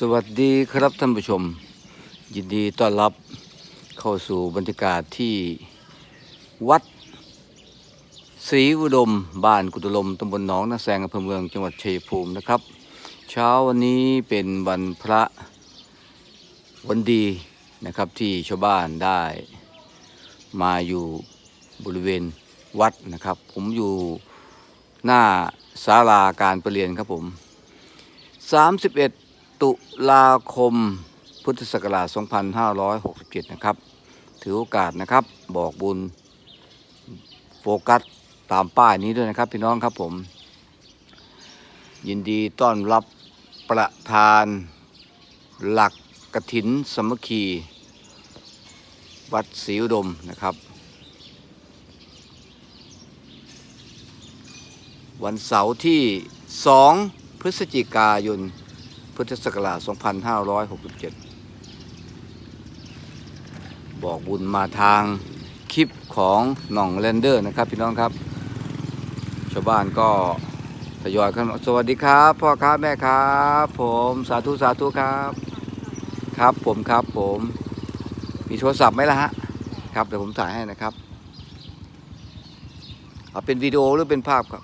สวัสดีครับท่านผู้ชม ยินดีต้อนรับเข้าสู่บรรยากาศที่วัดศรีอุดมบ้านกุตลมตำบลหนองนาแซงอำเภอเมืองจังหวัดชัยภูมินะครับ เช้าวันนี้เป็นวันพระวันดีนะครับที่ชาวบ้านได้มาอยู่บริเวณวัดนะครับ ผมอยู่หน้าศาลาการประเรียนครับผม 31 ตุลาคมพุทธศักราช 2567 นะครับ ถือโอกาสนะครับบอกบุญโฟกัสตามป้ายนี้ด้วยนะครับ พี่น้องครับผม ยินดีต้อนรับประธานหลักกระถินสมคี วัดศรีอุดมนะครับ วันเสาร์ที่ 2 พฤศจิกายน พุทธศักราช 2567 บอกบุญมาทางคลิปของหน่องแลนเดอร์นะครับพี่น้องครับ ชาวบ้านก็ทยอยกันสวัสดีครับ พ่อครับแม่ครับ ผมสาธุสาธุครับ ครับผมครับผม มีโทรศัพท์ไหมล่ะฮะครับเดี๋ยวผมถ่ายให้นะครับเอาเป็นวิดีโอหรือเป็นภาพครับ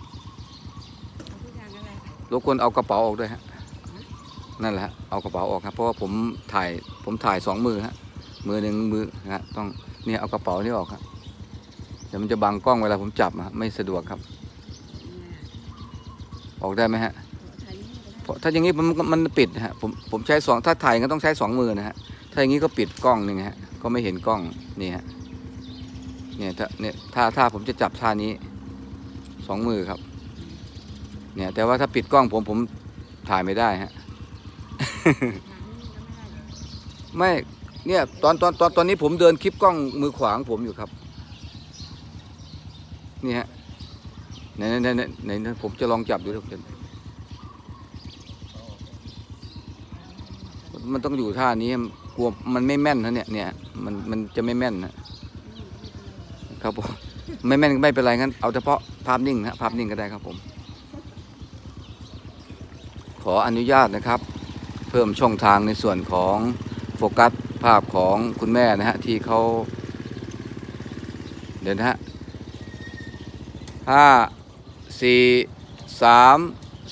รบกวนเอากระเป๋าออกด้วยฮะ นั่นแหละฮะเอากระเป๋าออกครับ เพราะว่าผมถ่ายผมถ่ายสองมือฮะมือหนึ่งมือนะฮะต้องเนี่ยเอากระเป๋านี่ออกครับเดี๋ยวมันจะบังกล้องเวลาผมจับอะไม่สะดวกครับ ออกได้ไหมฮะเพราะถ้าอย่างนี้มันมันปิดฮะผมผมใช้สองถ้าถ่ายก็ต้องใช้สองมือนะฮะถ้าอย่างนี้ก็ปิดกล้องหนึ่งฮะก็ไม่เห็นกล้องนี่ฮะเนี่ยถ้าเนี่ยถ้าถ้าผมจะจับท่านี้สองมือครับ เนี่ยแต่ว่าถ้าปิดกล้องผมผมถ่ายไม่ได้ฮะ ไม่เนี่ยตอนตอนตอนตอนนี้ผมเดินคลิปกล้องมือขวางผมอยู่ครับ นี่ฮะไหนไหนไหนไหนไหนผมจะลองจับดูนะผมจะมันต้องอยู่ท่านี้กลัวมันไม่แม่นนะเนี่ยเนี่ยมันมันจะไม่แม่นนะครับผมไม่แม่นก็ไม่เป็นไรงั้นเอาเฉพาะภาพนิ่งนะภาพนิ่งก็ได้ครับผม ขออนุญาตนะครับ เพิ่มช่องทางในส่วนของโฟกัสภาพของคุณแม่นะฮะที่เขาเดี๋ยวนะฮะห้าสี่สาม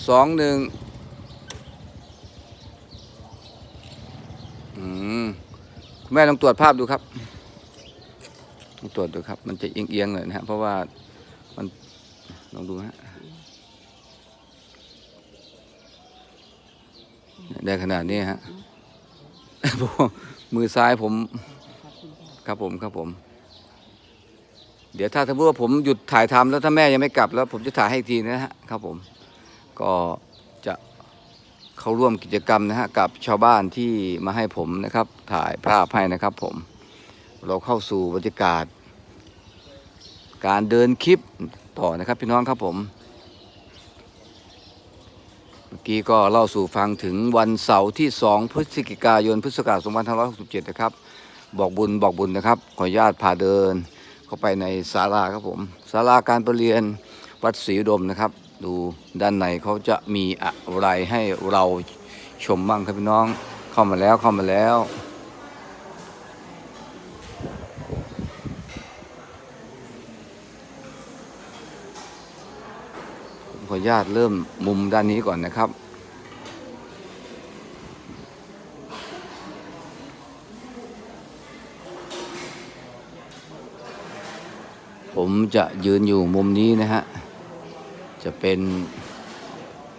สองหนึ่งคุณแม่ลองตรวจภาพดูครับลองตรวจดูครับ มันจะเอียงๆหน่อยนะฮะเพราะว่ามันลองดูฮะ ได้ขนาดนี้ฮะมือซ้ายผม ครับผมครับผม เดี๋ยวถ้าสมมติว่าผมหยุดถ่ายทำแล้วถ้าแม่ยังไม่กลับแล้ว ผมจะถ่ายให้ทีนะฮะครับผม ก็จะเข้าร่วมกิจกรรมนะฮะกับชาวบ้านที่มาให้ผมนะครับ ถ่ายภาพให้นะครับ ผม เราเข้าสู่บรรยากาศ การเดินคลิปต่อนะครับ พี่น้องครับผม เมื่อกี้ก็เล่าสู่ฟังถึงวันเสาร์ที่ 2 พฤศจิกายนพุทธศักราช2567 นะครับ บอกบุญบอกบุญนะครับ ขออนุญาตพาเดิน เข้าไปในศาลาครับผมศาลาการประเรียนวัดศรีอุดมนะครับ ดูด้านในเขาจะมีอะไรให้เราชมบ้างครับพี่น้องเข้ามาแล้วเข้ามาแล้ว ผมข อนุญาตเริ่มมุมด้านนี้ก่อนนะครับ ผมจะยืนอยู่มุมนี้นะฮะ จะเป็น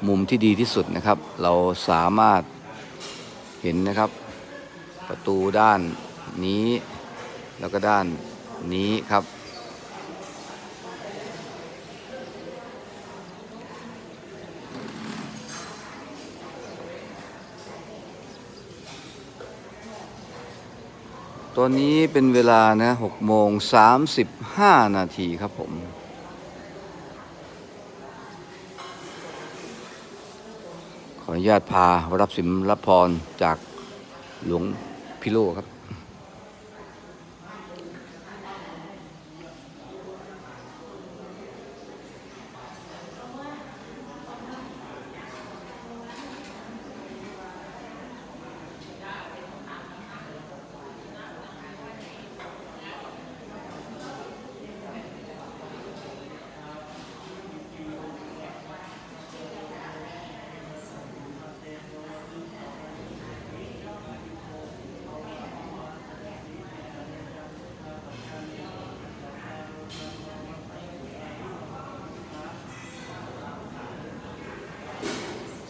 มุมที่ดีที่สุดนะครับ เราสามารถเห็นนะครับ ประตูด้านนี้ แล้วก็ด้านนี้ครับ ตอนนี้เป็นเวลานะหกโมงสามสิบห้านาทีครับผม ขออนุญาตพารับสิมรับพรจากหลวงพิโลครับ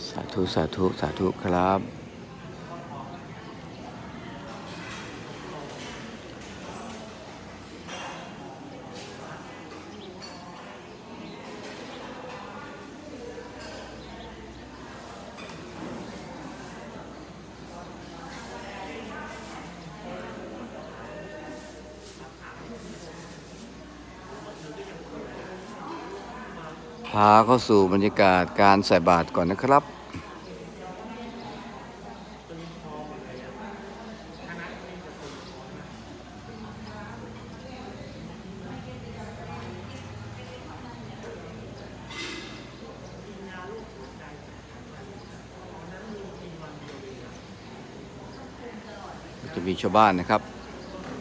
สา ธุสาธุสาธุครับ พาเข้าสู่บรรยากาศการใส่บาตรก่อนนะครับาวบ้านนะครับ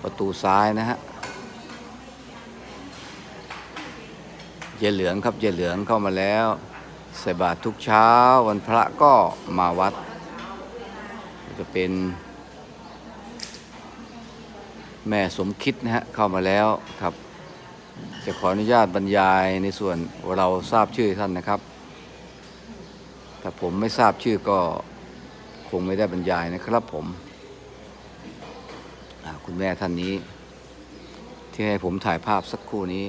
ประตูซ้ายนะฮะเยเหลืองครับเยเหลืองเข้ามาแล้ว ใส่บาตรทุกเช้าวันพระก็มาวัด จะเป็นแม่สมคิดนะฮะเข้ามาแล้วครับ จะขออนุญาตบรรยายในส่วนเราทราบชื่อท่านนะครับถ้าผมไม่ทราบชื่อก็คงไม่ได้บรรยายนะครับผม คุณแม่ท่านนี้ ที่ให้ผมถ่ายภาพสักครู่นี้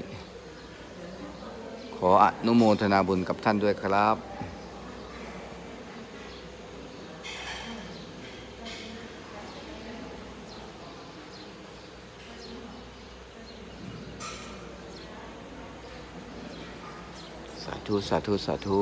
ขออนุโมทนาบุญกับท่านด้วยครับสาธุสาธุสาธุ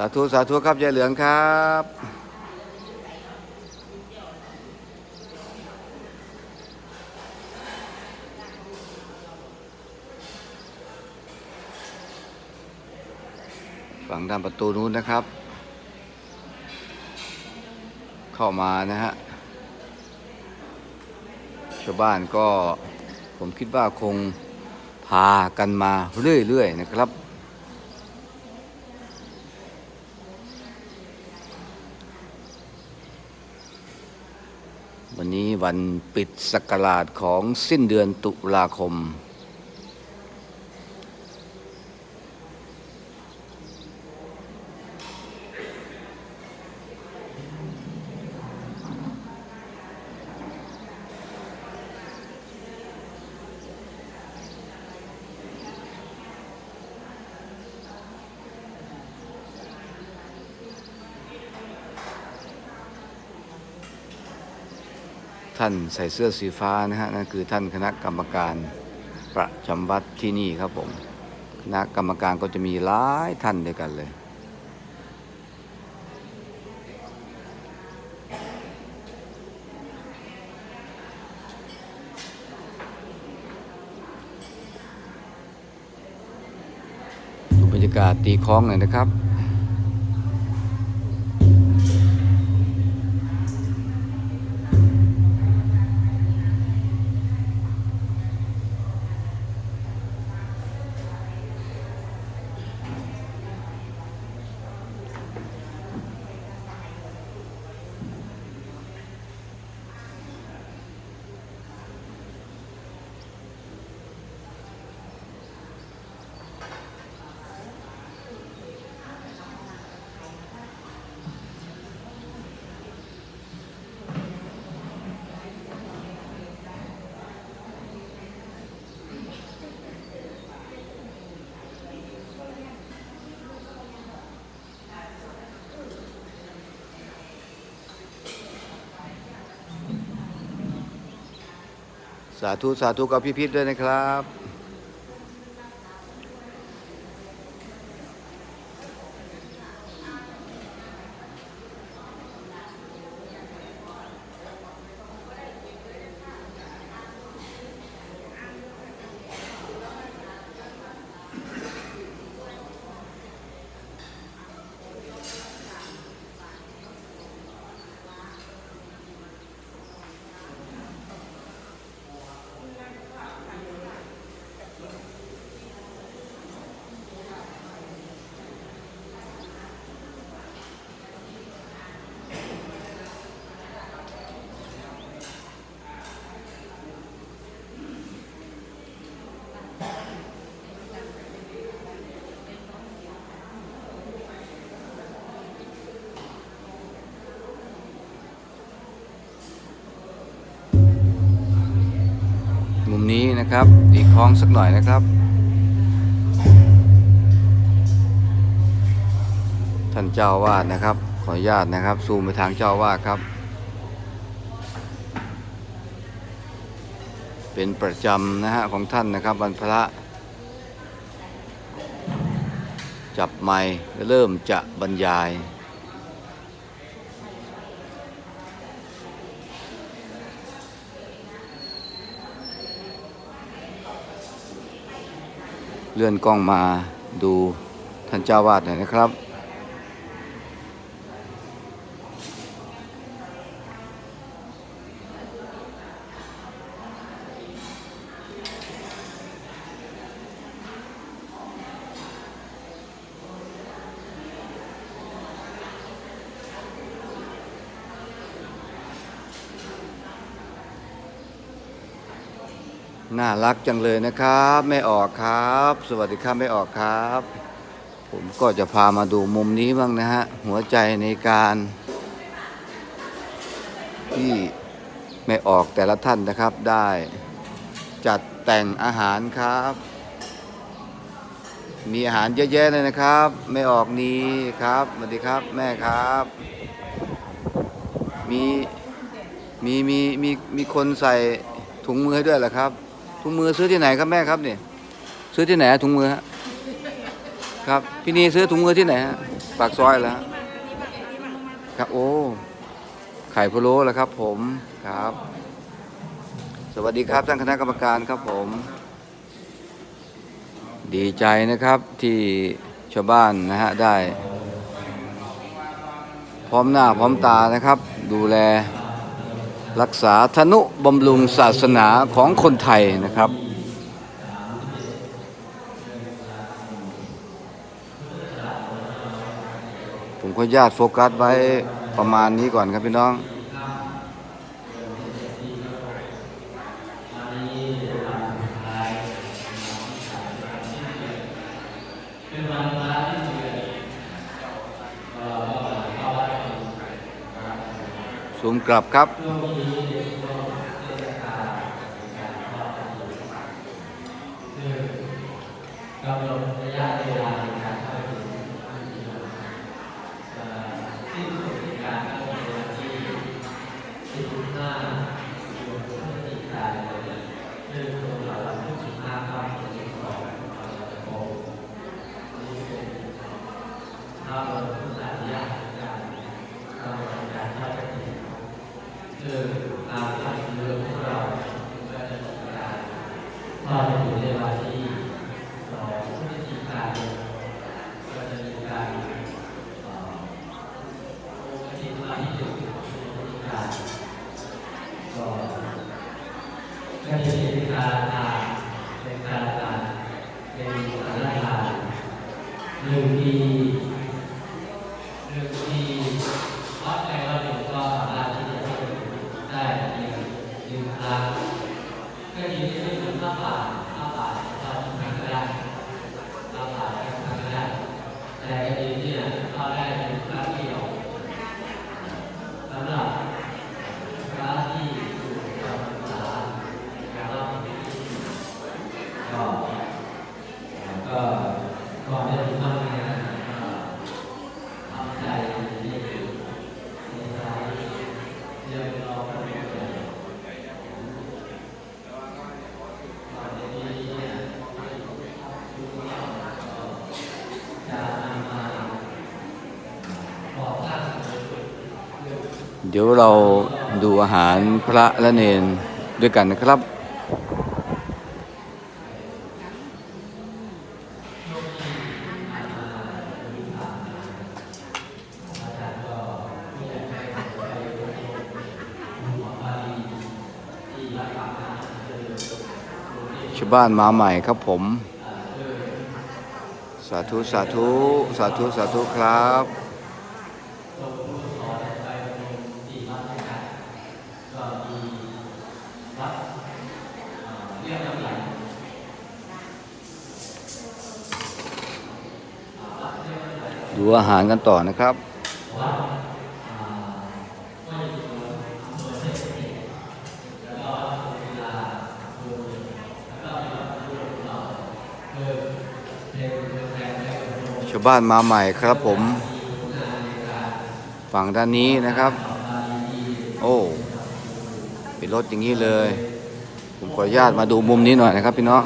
สาธุ สาธุครับยายเหลืองครับฝั่งด้านประตูนู้นนะครับ เข้ามานะฮะ ชาวบ้านก็ผมคิดว่าคงพากันมาเรื่อยๆนะครับ วันนี้วันปิดสักราชของสิ้นเดือนตุลาคมานใส่เสื้อสีฟ้านะฮะนั่นคือท่านคณะกรรมการประจำวัดที่นี่ครับผมคณะกรรมการก็จะมีหลายท่านด้วยกันเลยดูบรรยากาศตีคล้องหน่อยนะครับ อ สาธุสาธุกับพี่พิษด้วยนะครับ มุม นะครับ อีกคล้องสักหน่อยนะครับ ท่านเจ้าวาดนะครับ ขออนุญาตนะครับ ซูมไปทางเจ้าวาดครับ เป็นประจำนะฮะของท่านนะครับวันพระจับไมค์เริ่มจะบรรยาย เลื่อนกล้องมาดูท่านเจ้าวาดหน่อยนะครับ น่ารักจังเลยนะครับไม่ออกครับ สวัสดีครับไม่ออกครับ ผมก็จะพามาดูมุมนี้บ้างนะฮะ หัวใจในการ ที่ไม่ออกแต่ละท่านนะครับได้ จัดแต่งอาหารครับ มีอาหารเยอะแยะเลยนะครับไม่ออกนี้ครับสวัสดีครับแม่ครับ มีมีมีมีมีคนใส่ถุงมือให้ด้วยเหรอครับ ถุงมือซื้อที่ไหนครับแม่ครับเนี่ยซื้อที่ไหนถุงมือฮะครับพี่นีซื้อถุงมือที่ไหนฮะปากซอยแล้วครับโอ้ไข่พะโล้แล้วครับ ผมครับ สวัสดีครับท่านคณะกรรมการครับผม ดีใจนะครับที่ชาวบ้านนะฮะได้ พร้อมหน้าพร้อมตานะครับ ดูแล รักษาธนุบำรุงศาสนาของคนไทยนะครับผมขออนุญาตโฟกัสไว้ประมาณนี้ก่อนครับพี่น้อง สูงกลับครับ กำหนดระยะเวลาในการเข้าถึงเอ่อสิ้นสุดการเข้าถึงวันที่ 15พฤศจิกายนเรื่องตรงกับวันที่15ค่ำเดือนสองโมงนี่เป็นภาพรวมทุกสายยะการกำหนดการเข้าถึงคือตามหลักเรื่องของเราก็จะมีการ เข้าถึงในวันที่ สองพฤศจิกายนก็จะมีการเอ่ออาทิตย์ละที่หนึ่งพฤศจิกายนก็ก็จะมีการทานเป็นการทานเป็นสารทานหนึ่งปีหนึ่งปีเพราะแต่ละหนึ่งก็สามารถที่จะได้เพียงหนึ่งครั้งก็ยินดีที่จะมาผ่านมาผ่านเราทำงานก็ได้ เรา ผ่านการทำงานได้แต่คดีเนี่เราได้เป็นครั้งเดียวสำหรับพระที่อยู่จำพรรษาการรับผิดช เดี๋ยวเราดูอาหารพระและเนนด้วยกันนะครับ ชาวบ้านมาใหม่ครับผม สาธุ สาธุ สาธุ สาธุครับ ดูอาหารกันต่อนะครับชาวบ้านมาใหม่ครับผม ฝั่งด้านนี้นะครับ โอ้ เป็นรถอย่างนี้เลย ผมขออนุญาตมาดูมุมนี้หน่อยนะครับพี่น้อง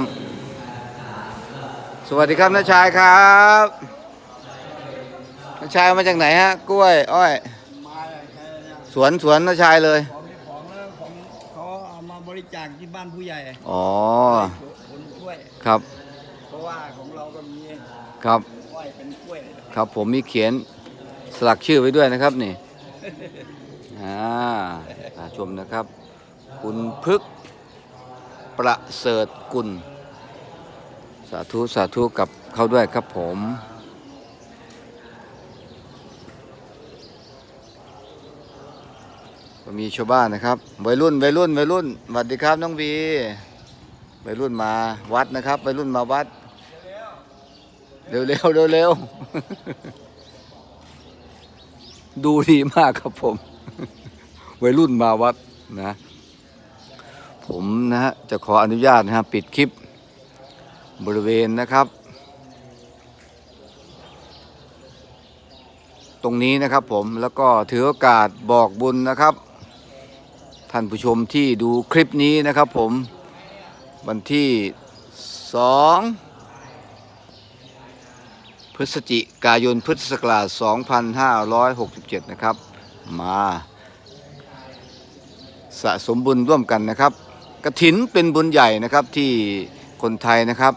สวัสดีครับน้าชายครับน้าชายมาจากไหนฮะ กล้วย อ้อยมาใครเนี่ยสวนสวนน้าชายเลย ของนี่ของแล้วของเขาเอามาบริจาคที่บ้านผู้ใหญ่อ๋อคนช่วย ครับ เพราะว่าของเราก็มีครับอ้อยเป็นกล้วยครับผมมีเขียนสลักชื่อไว้ด้วยนะครับนี่ อ่าอ่าชมนะครับ คุณพึกษ์ ประเสริฐกุล สาธุ สาธุ กับเขาด้วยครับผม ก็มีชาวบ้านนะครับ วัยรุ่น วัยรุ่น วัยรุ่นสวัสดีครับน้องบีวัยรุ่นมาวัดนะครับวัยรุ่นมาวัด เร็วเร็วเร็วเร็วดูดีมากครับผมวัยรุ่นมาวัดนะ ผมนะฮะจะขออนุญาตนะฮะปิดคลิปบริเวณนะครับ ตรงนี้นะครับผมแล้วก็ถือโอกาสบอกบุญนะครับ ท่านผู้ชมที่ดูคลิปนี้นะครับผม วันที่สองพฤศจิกายน พุทธศักราช 2567 นะครับ มาสะสมบุญร่วมกันนะครับ กระถินเป็นบุญใหญ่นะครับที่คนไทยนะครับ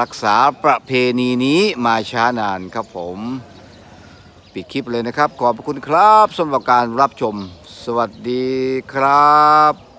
รักษาประเพณีนี้มาช้านานครับผมปิดคลิปเลยนะครับ ขอบคุณครับสำหรับการรับชม สวัสดีครับ